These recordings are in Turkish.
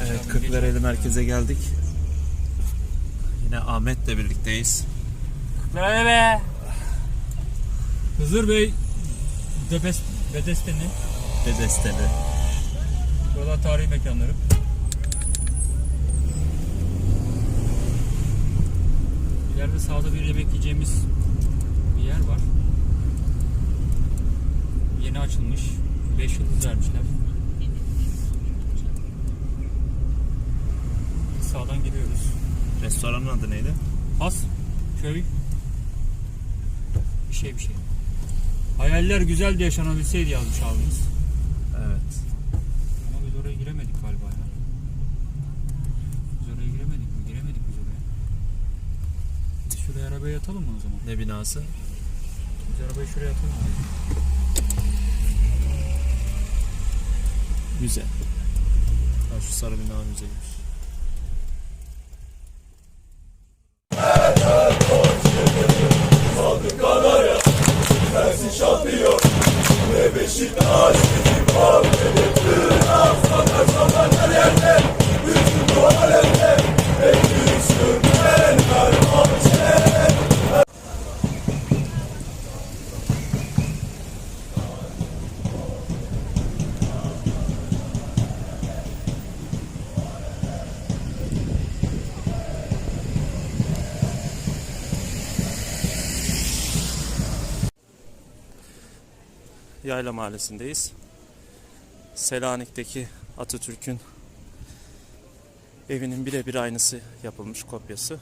Evet, Kırklareli merkeze geldik. Yine Ahmet'le birlikteyiz. Böyle be. Hızır Bey Debes, Bedesteni. Dedesteli. Buralar tarihi mekanları. İleride sağda bir yemek yiyeceğimiz bir yer var. Yeni açılmış. 5 yıldız vermişler. Sağdan giriyoruz. Restoranın adı neydi? Has, köy, bir şey bir şey. Hayaller güzel de yaşanabilseydi yazmış abimiz. Evet. Ama biz oraya giremedik galiba ya. Biz oraya giremedik mi? Giremedik biz oraya. Biz şuraya arabaya atalım mı o zaman? Ne binası? Biz arabayı şuraya atalım abi. Müze. Ha, şu sarı bina should. Yayla Mahallesi'ndeyiz. Selanik'teki Atatürk'ün evinin birebir aynısı yapılmış kopyası.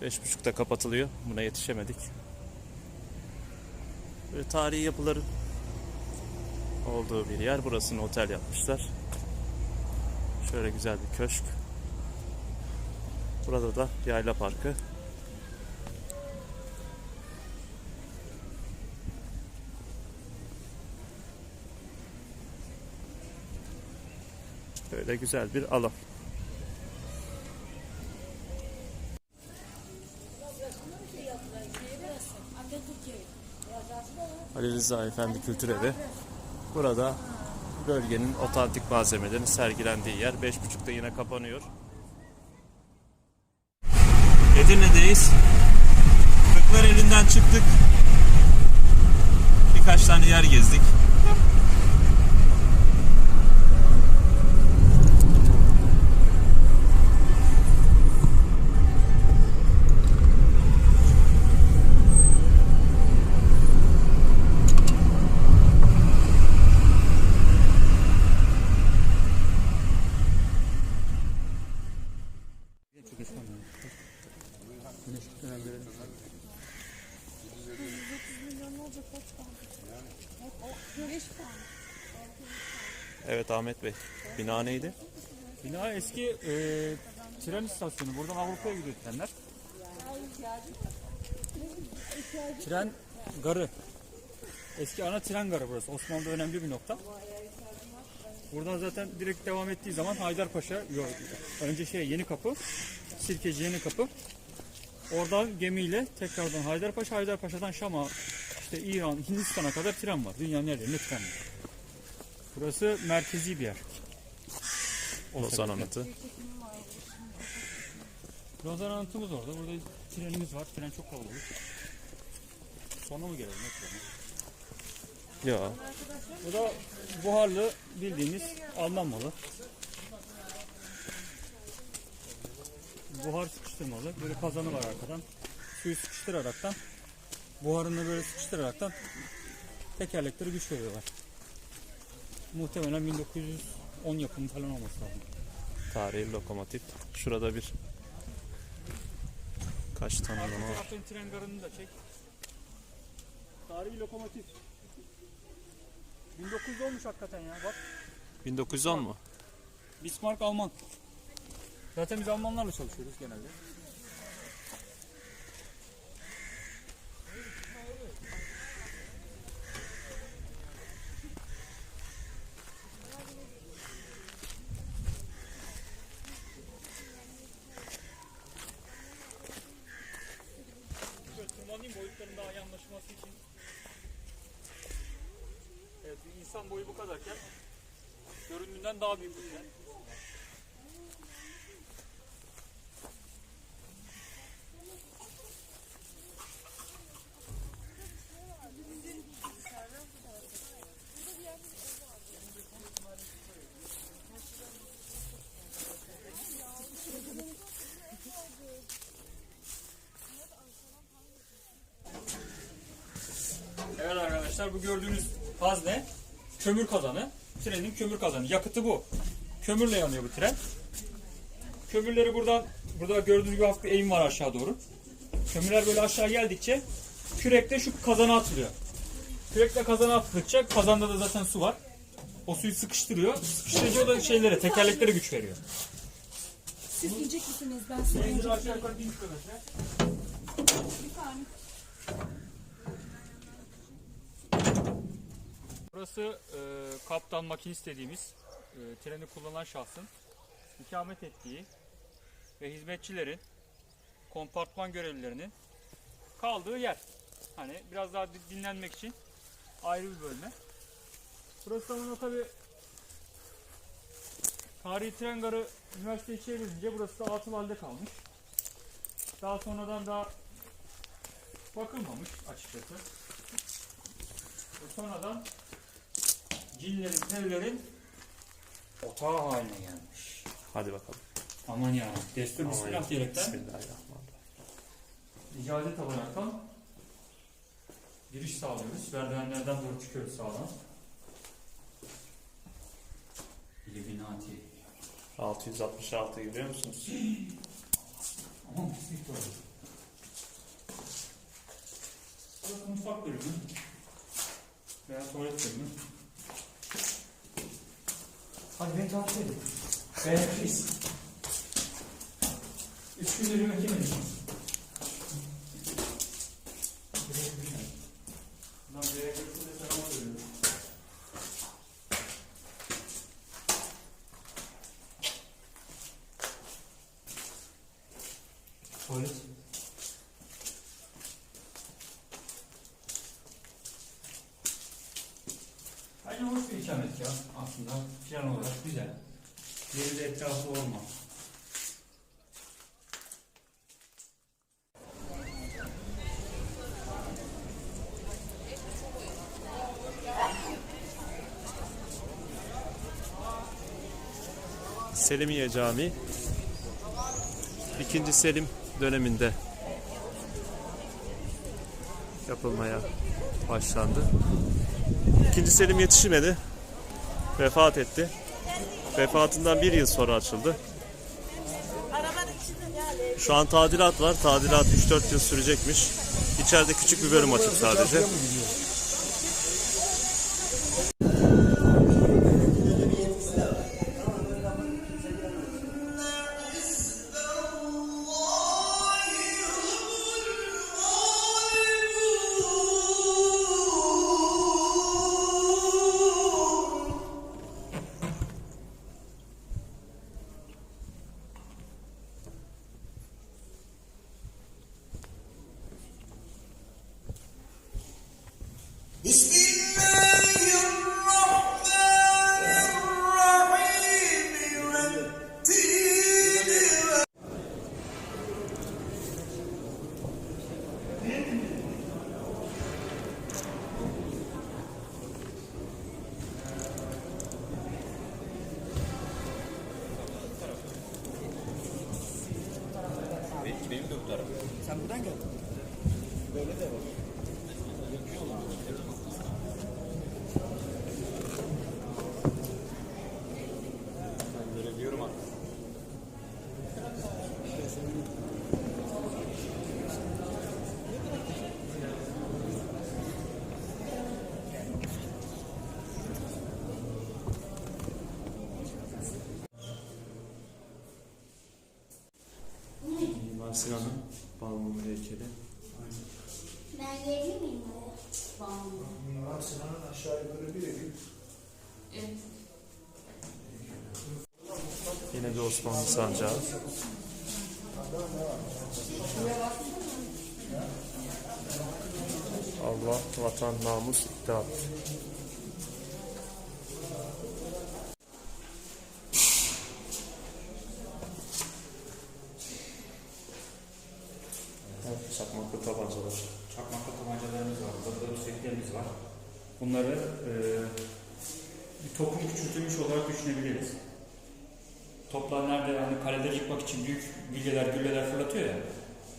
Beş buçukta kapatılıyor. Buna yetişemedik. Böyle tarihi yapıların olduğu bir yer. Burasını otel yapmışlar. Şöyle güzel bir köşk. Burada da yayla parkı. Böyle güzel bir alan. Ali Rıza Efendi Kültür Evi. Burada bölgenin otantik malzemelerinin sergilendiği yer. Beş buçukta yine kapanıyor. Edirne'deyiz. Kırklar elinden çıktık. Birkaç tane yer gezdik. Evet Ahmet Bey. Bina neydi? Bina eski e, tren istasyonu. Buradan Avrupa'ya gidiyor trenler. Tren garı. Eski ana tren garı burası. Osmanlı'da önemli bir nokta. Buradan zaten direkt devam ettiği zaman Haydarpaşa, yok, önce şey Yeni Kapı, Sirkeci Yeni Kapı. Oradan gemiyle tekrardan Haydarpaşa, Haydarpaşa'dan Şam'a, işte İran, Hindistan'a kadar tren var. Dünyanın nerelerinde tren var. Burası merkezi bir yer. O Lozan sebeple. Anıtı. Lozan anıtımız orada. Burada trenimiz var. Tren çok kalabalık. Sonra mı gelelim? Ya Bu da buharlı bildiğimiz Alman malı. Buhar sıkıştırmalı. Böyle kazanı var arkadan. Suyu sıkıştıraraktan buharını böyle sıkıştıraraktan tekerlekleri güç veriyorlar. Muhtemelen 1910 yapımı falan olması lazım. tarihi lokomotif. Şurada bir kaç tane var? taraftan tren garını da çek. Tarihi lokomotif. 1900 olmuş hakikaten ya bak. 1910 mu? Bismarck Alman. Zaten biz Almanlarla çalışıyoruz genelde. Şöyle tırmanayım boyutların daha iyi anlaşılması için. Evet bir insan boyu bu kadarken Göründüğünden daha büyük bir tren. Evet arkadaşlar bu gördüğünüz faz ne? Kömür kazanı. Trenin kömür kazanı. Yakıtı bu. Kömürle yanıyor bu tren. Kömürleri buradan burada gördüğünüz gibi hafif bir eğim var aşağı doğru. Kömürler böyle aşağı geldikçe kürekte şu kazana atılıyor. Kürekle kazana atıldıkça kazanda da zaten su var. O suyu sıkıştırıyor. Sıkıştırıcı o da şeylere, tekerleklere güç veriyor. Siz yiyecek misiniz? Ben size 1000 kilometre. bir tane. Burası e, kaptan makinist dediğimiz e, treni kullanan şahsın ikamet ettiği ve hizmetçilerin kompartman görevlilerinin kaldığı yer. Hani biraz daha di- dinlenmek için ayrı bir bölme. Burası tamamen tabi tarihi tren garı üniversiteyi çevrilince burası da atıl halde kalmış. Daha sonradan da bakılmamış açıkçası. Sonradan Cillerin, tevlerin otağı haline gelmiş. Hadi bakalım. Aman ya. Destur bismillah diyerekten Bismillahirrahmanirrahim. icazet alaraktan giriş sağlıyoruz. Merdivenlerden doğru çıkıyoruz sağdan. Illuminati. 666 görüyor musunuz? Aman pislik böyle. Burası mutfak bölümü. Veya tuvalet bölümü. Hadi beni takip edin. Beğeniriz. Üç gündür yemek yemedim. Selimiye Camii. İkinci Selim döneminde yapılmaya başlandı. İkinci Selim yetişmedi. Vefat etti. Vefatından bir yıl sonra açıldı. Şu an tadilat var. Tadilat 3-4 yıl sürecekmiş. İçeride küçük bir bölüm açık sadece. Sinan'ın Balmumu heykeli. Ben gelebilir miyim oraya? Mimar Sinan'ın aşağı yukarı bir evi. Yine de Osmanlı sancağı. Allah, vatan, namus, iddia. Bunları e, bir topun küçültülmüş olarak düşünebiliriz. Toplar nerede hani kalede yıkmak için büyük bilyeler, gülleler fırlatıyor ya.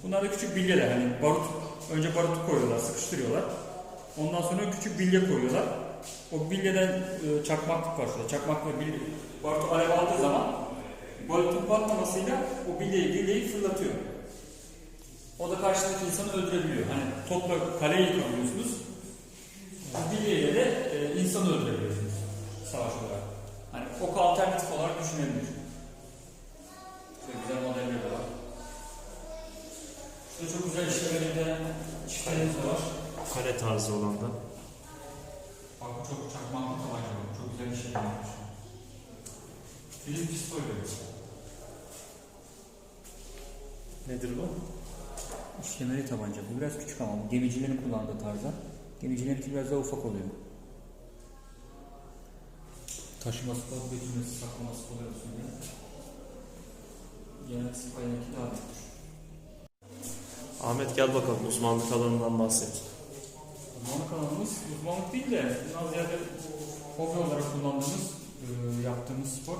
Bunlar da küçük bilyeler. Hani barut, önce barutu koyuyorlar, sıkıştırıyorlar. Ondan sonra küçük bilye koyuyorlar. O bilyeden e, çakmaklık var şurada. Çakmakla bilye, barut alev aldığı zaman barutun patlamasıyla o bilyeyi, bilyeyi fırlatıyor. O da karşıdaki insanı öldürebiliyor. Hani topla kaleyi yıkamıyorsunuz. Bilyeyle de e, insanı öldürebiliyorsunuz savaş olarak. Hani ok alternatif olarak düşünebilir. Şöyle güzel modeller de var. Şurada çok güzel işlerinde çiftlerimiz var. Kare tarzı olan da. Bak bu çok çakmaklı tabanca var. Çok güzel işler yapmış. Film pistol böyle. Nedir bu? İşlemeli tabanca. Bu biraz küçük ama bu gemicilerin kullandığı tarzda. Gemicilerinki biraz daha ufak oluyor. Taşıması falan götürmesi, saklaması kolay olsun diye. Genel sipahininki daha büyük. Ahmet gel bakalım uzmanlık alanından bahset. Uzmanlık alanımız uzmanlık değil de biraz ziyade hobi olarak kullandığımız, e, yaptığımız spor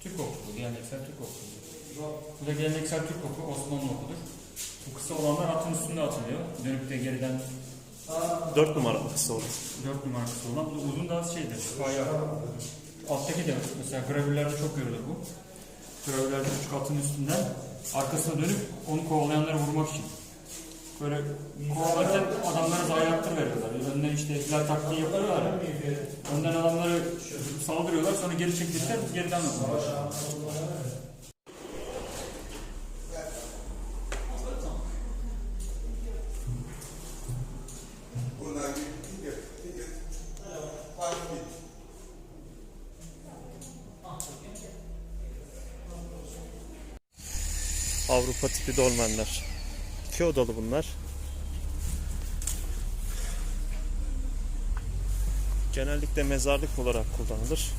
Türk okulu, geleneksel Türk okulu. Bu da geleneksel Türk okulu, Osmanlı okuludur. Bu kısa olanlar atın üstünde atılıyor. Dönüp de geriden 4 numaralı kısa olur. 4 numara kısa olan. Bu da uzun da şeydir, şifaya. Alttaki de mesela gravürlerde çok görülür bu. Gravürlerde küçük atın üstünden arkasına dönüp onu kovalayanları vurmak için. Böyle kovalarken adamlara zayiatlar veriyorlar. Önden işte ihlal taktiği yapıyorlar. ya. Önden adamları saldırıyorlar sonra geri çekilirken geriden vuruyorlar. Avrupa tipi dolmenler. İki odalı bunlar. Genellikle mezarlık olarak kullanılır.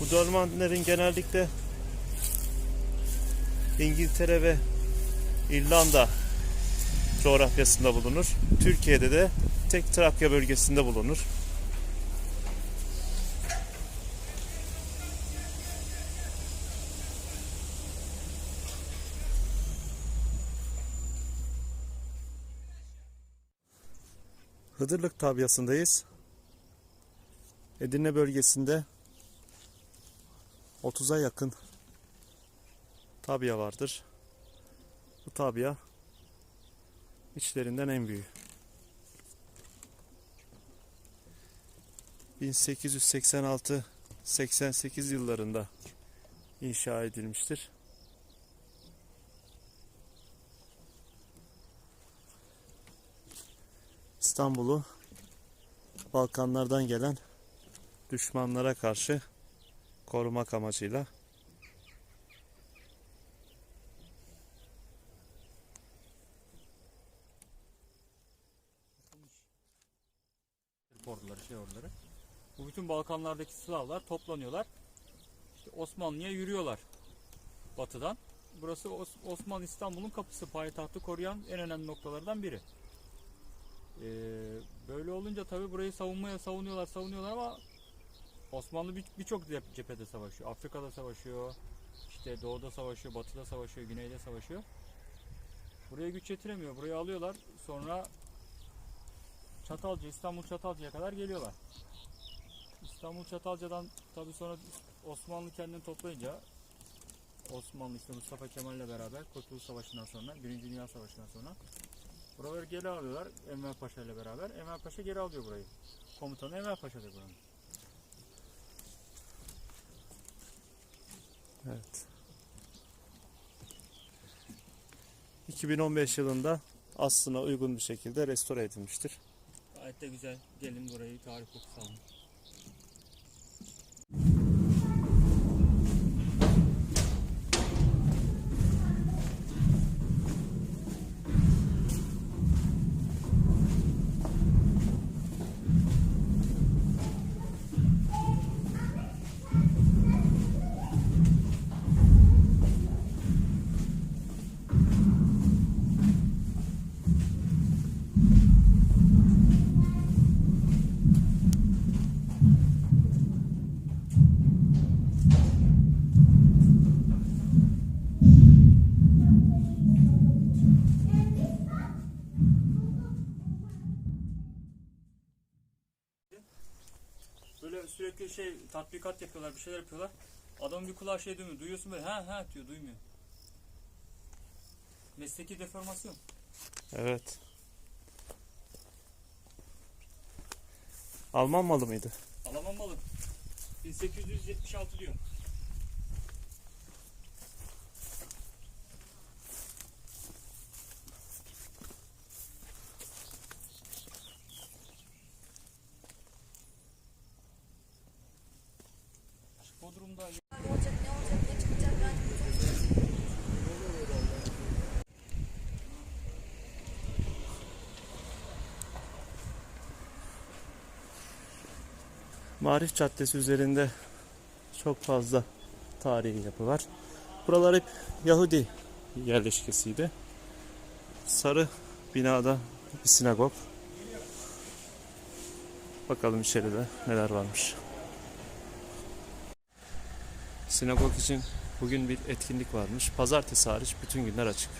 Bu dolmenlerin genellikle İngiltere ve İrlanda coğrafyasında bulunur. Türkiye'de de tek Trakya bölgesinde bulunur. Hıdırlık tabyasındayız. Edirne bölgesinde 30'a yakın tabya vardır. Bu tabya içlerinden en büyüğü. 1886-88 yıllarında inşa edilmiştir. İstanbul'u Balkanlardan gelen düşmanlara karşı korumak amacıyla orduları, şey orduları. Bu bütün Balkanlardaki Slavlar toplanıyorlar. İşte Osmanlı'ya yürüyorlar batıdan. Burası Os- Osmanlı İstanbul'un kapısı, payitahtı koruyan en önemli noktalardan biri. Ee, böyle olunca tabii burayı savunmaya savunuyorlar, savunuyorlar ama Osmanlı bir- birçok cep- cephede savaşıyor. Afrika'da savaşıyor, işte doğuda savaşıyor, batıda savaşıyor, güneyde savaşıyor. Buraya güç yetiremiyor. Burayı alıyorlar. Sonra Çatalca, İstanbul Çatalca'ya kadar geliyorlar. İstanbul Çatalca'dan tabii sonra Osmanlı kendini toplayınca Osmanlı işte Mustafa Kemal'le beraber Kurtuluş Savaşı'ndan sonra, Birinci Dünya Savaşı'ndan sonra buraları geri alıyorlar Enver Paşa ile beraber. Enver Paşa geri alıyor burayı. Komutanı Enver Paşa'dır buranın. Evet. 2015 yılında aslına uygun bir şekilde restore edilmiştir. Gayet de güzel. Gelin burayı tarih kokusu alın. Şey tatbikat yapıyorlar, bir şeyler yapıyorlar. Adamın bir kulağı şey duymuyor. Duyuyorsun böyle ha ha diyor, duymuyor. Mesleki deformasyon. Evet. Alman malı mıydı? Alaman malı. 1876 diyor. Bodrum'da Ne olacak ne olacak ne çıkacak ben Marif Caddesi üzerinde çok fazla tarihi yapı var. Buralar hep Yahudi yerleşkesiydi. Sarı binada bir sinagog. Bakalım içeride neler varmış. Sinagog için bugün bir etkinlik varmış. Pazartesi hariç bütün günler açık.